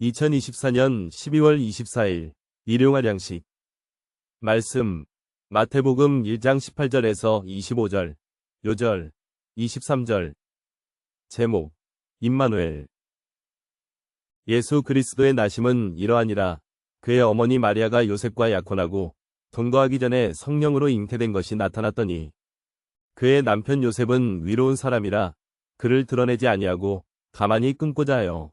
2024년 12월 24일 일용할 양식. 말씀 마태복음 1장 18절에서 25절 요절 23절. 제목 임마누엘. 예수 그리스도의 나심은 이러하니라. 그의 어머니 마리아가 요셉과 약혼하고 동거하기 전에 성령으로 잉태된 것이 나타났더니 그의 남편 요셉은 위로운 사람이라 그를 드러내지 아니하고 가만히 끊고자 하여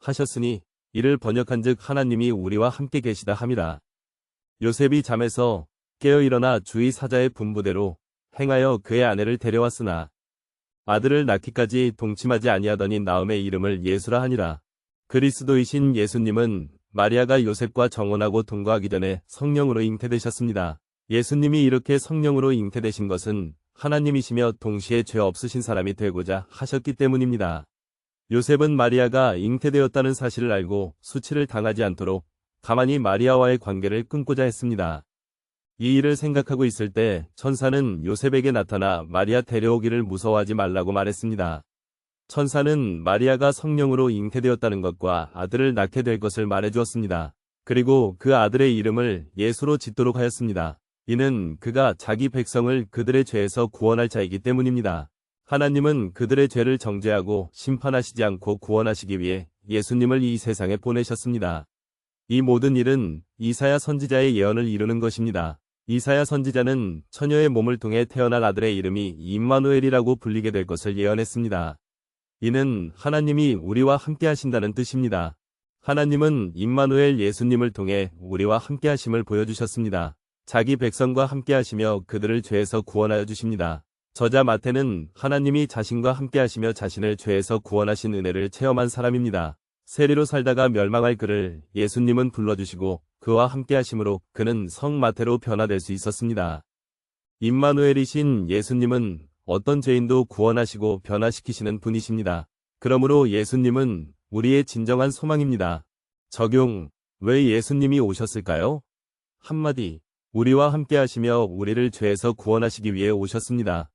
하셨으니 이를 번역한즉 하나님이 우리와 함께 계시다 함이라. 요셉이 잠에서 깨어 일어나 주의 사자의 분부대로 행하여 그의 아내를 데려왔으나 아들을 낳기까지 동침하지 아니하더니 나음의 이름을 예수라 하니라. 그리스도이신 예수님은 마리아가 요셉과 정혼하고 동거하기 전에 성령으로 잉태되셨습니다. 예수님이 이렇게 성령으로 잉태되신 것은 하나님이시며 동시에 죄 없으신 사람이 되고자 하셨기 때문입니다. 요셉은 마리아가 잉태되었다는 사실을 알고 수치를 당하지 않도록 가만히 마리아와의 관계를 끊고자 했습니다. 이 일을 생각하고 있을 때 천사는 요셉에게 나타나 마리아 데려오기를 무서워하지 말라고 말했습니다. 천사는 마리아가 성령으로 잉태되었다는 것과 아들을 낳게 될 것을 말해주었습니다. 그리고 그 아들의 이름을 예수로 짓도록 하였습니다. 이는 그가 자기 백성을 그들의 죄에서 구원할 자이기 때문입니다. 하나님은 그들의 죄를 정죄하고 심판하시지 않고 구원하시기 위해 예수님을 이 세상에 보내셨습니다. 이 모든 일은 이사야 선지자의 예언을 이루는 것입니다. 이사야 선지자는 처녀의 몸을 통해 태어날 아들의 이름이 임마누엘이라고 불리게 될 것을 예언했습니다. 이는 하나님이 우리와 함께 하신다는 뜻입니다. 하나님은 임마누엘 예수님을 통해 우리와 함께 하심을 보여주셨습니다. 자기 백성과 함께 하시며 그들을 죄에서 구원하여 주십니다. 저자 마태는 하나님이 자신과 함께 하시며 자신을 죄에서 구원하신 은혜를 체험한 사람입니다. 세리로 살다가 멸망할 그를 예수님은 불러주시고 그와 함께 하심으로 그는 성 마태로 변화될 수 있었습니다. 임마누엘이신 예수님은 어떤 죄인도 구원하시고 변화시키시는 분이십니다. 그러므로 예수님은 우리의 진정한 소망입니다. 적용, 왜 예수님이 오셨을까요? 한마디, 우리와 함께 하시며 우리를 죄에서 구원하시기 위해 오셨습니다.